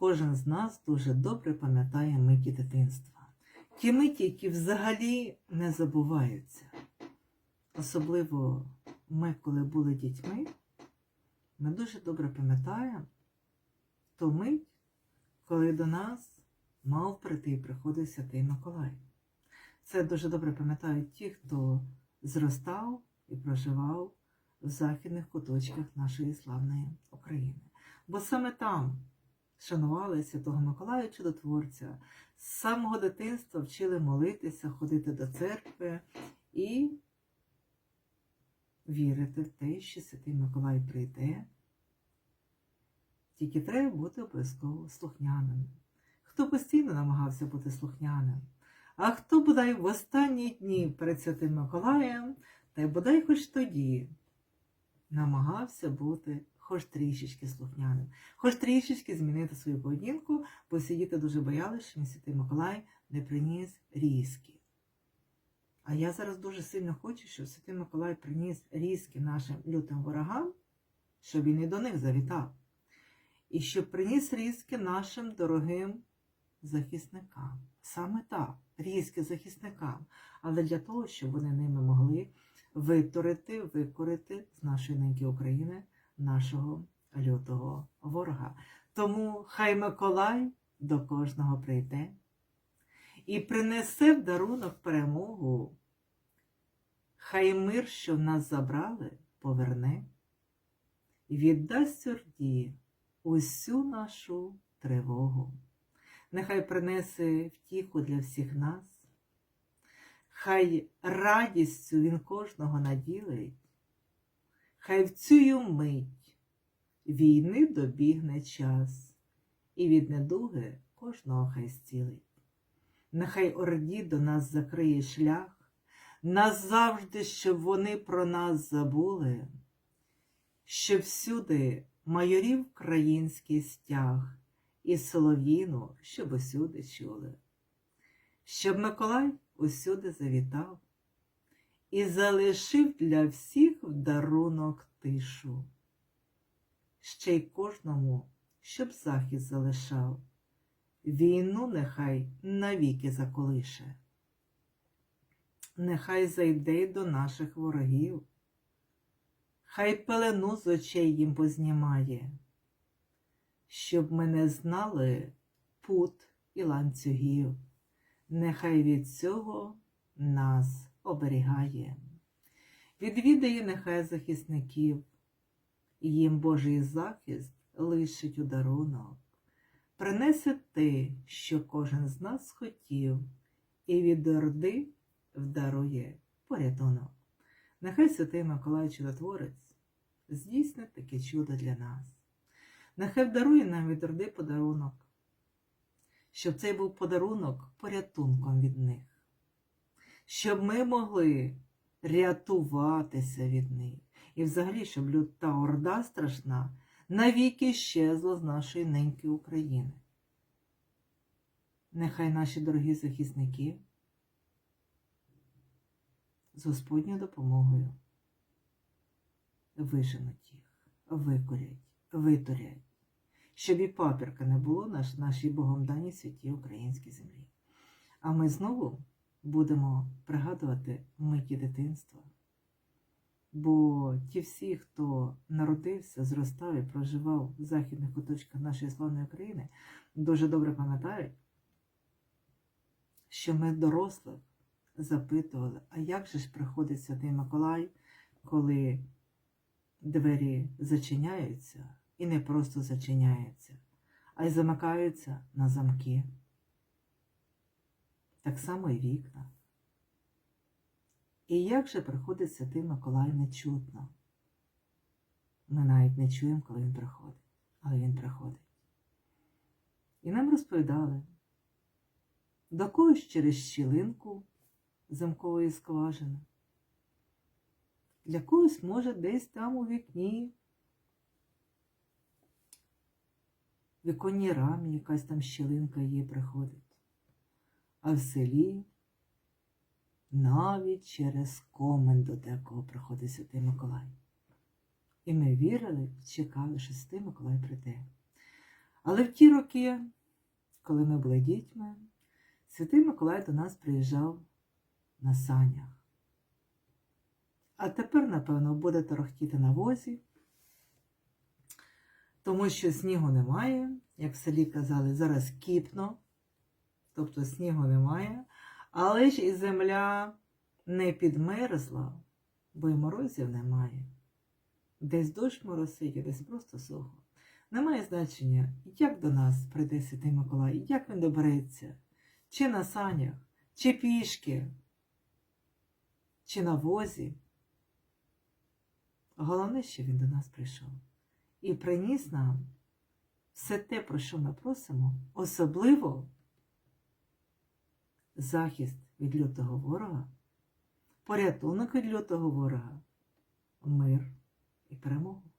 кожен з нас дуже добре пам'ятає миті дитинства. Ті миті, які взагалі не забуваються. Особливо ми, коли були дітьми, ми дуже добре пам'ятаємо ту мить, коли до нас мав прийти і приходив Святий Миколай. Це дуже добре пам'ятають ті, хто зростав і проживав в західних куточках нашої славної України. Бо саме там шанували Святого Миколая Чудотворця, з самого дитинства вчили молитися, ходити до церкви і вірити в те, що Святий Миколай прийде. Тільки треба бути обов'язково слухняним. Хто постійно намагався бути слухняним, а хто бодай в останні дні перед Святим Миколаєм, та й бодай хоч тоді намагався бути хоч трішечки слухняним, хоч трішечки змінити свою поведінку, бо всі діти дуже боялися, що Святий Миколай не приніс різки. А я зараз дуже сильно хочу, щоб Святий Миколай приніс різки нашим лютим ворогам, щоб він і до них завітав. І щоб приніс різки нашим дорогим захисникам. Саме так, різки захисникам. Але для того, щоб вони ними могли витурити, викорити з нашої неньки України нашого лютого ворога. Тому хай Миколай до кожного прийде і принесе в дарунок перемогу. Хай мир, що нас забрали, поверне і віддасть орді усю нашу тривогу. Нехай принесе втіху для всіх нас, хай радістю він кожного наділить, хай в цю мить війни добігне час, і від недуги кожного хай зцілить. Нехай орді до нас закриє шлях, назавжди, щоб вони про нас забули, щоб всюди майорів український стяг і солов'їну, щоб усюди чули, щоб Миколай усюди завітав і залишив для всіх в дарунок тишу, ще й кожному, щоб захист залишав, війну нехай навіки заколише. Нехай зайде й до наших ворогів, хай пелену з очей їм познімає щоб ми не знали пут і ланцюгів, нехай від цього нас оберігає. Відвідає нехай захисників, їм Божий захист лишить у дарунок, принесе те, що кожен з нас хотів, і від орди вдарує порятунок. Нехай святий Миколай Чудотворець здійснить таке чудо для нас. Нехай дарує нам від орди подарунок, щоб цей був подарунок порятунком від них, щоб ми могли рятуватися від них. І взагалі, щоб люта орда страшна навіки щезла з нашої неньки України. Нехай наші дорогі захисники з Господньою допомогою виженуть їх, викорять, витурять щоб і папірка не було на нашій Богом даній святій українській землі. А ми знову будемо пригадувати миті дитинства. Бо ті всі, хто народився, зростав і проживав в західних куточках нашої славної країни, дуже добре пам'ятають, що ми дорослих запитували, а як же ж приходить Святий Миколай, коли двері зачиняються? І не просто зачиняються, а й замикаються на замки. Так само і вікна. І як же приходить Святий Миколай нечутно? Ми навіть не чуємо, коли він приходить, але він приходить. І нам розповідали, до когось через щілинку замкової скважини, для когось, може, десь там у вікні віконній рамі якась там щілинка її приходить. А в селі навіть через комен до декого приходить Святий Миколай. І ми вірили, чекали, що Святий Миколай прийде. Але в ті роки, коли ми були дітьми, Святий Миколай до нас приїжджав на санях. А тепер, напевно, буде торохтіти на возі, тому що снігу немає, як в селі казали, зараз кіпно, тобто снігу немає, але ж і земля не підмерзла, бо й морозів немає. Десь дощ моросить, десь просто сухо. Немає значення, як до нас прийде Святий Миколай, як він добереться, чи на санях, чи пішки, чи на возі. Головне, що він до нас прийшов і приніс нам все те, про що ми просимо, особливо захист від лютого ворога, порятунок від лютого ворога, мир і перемогу.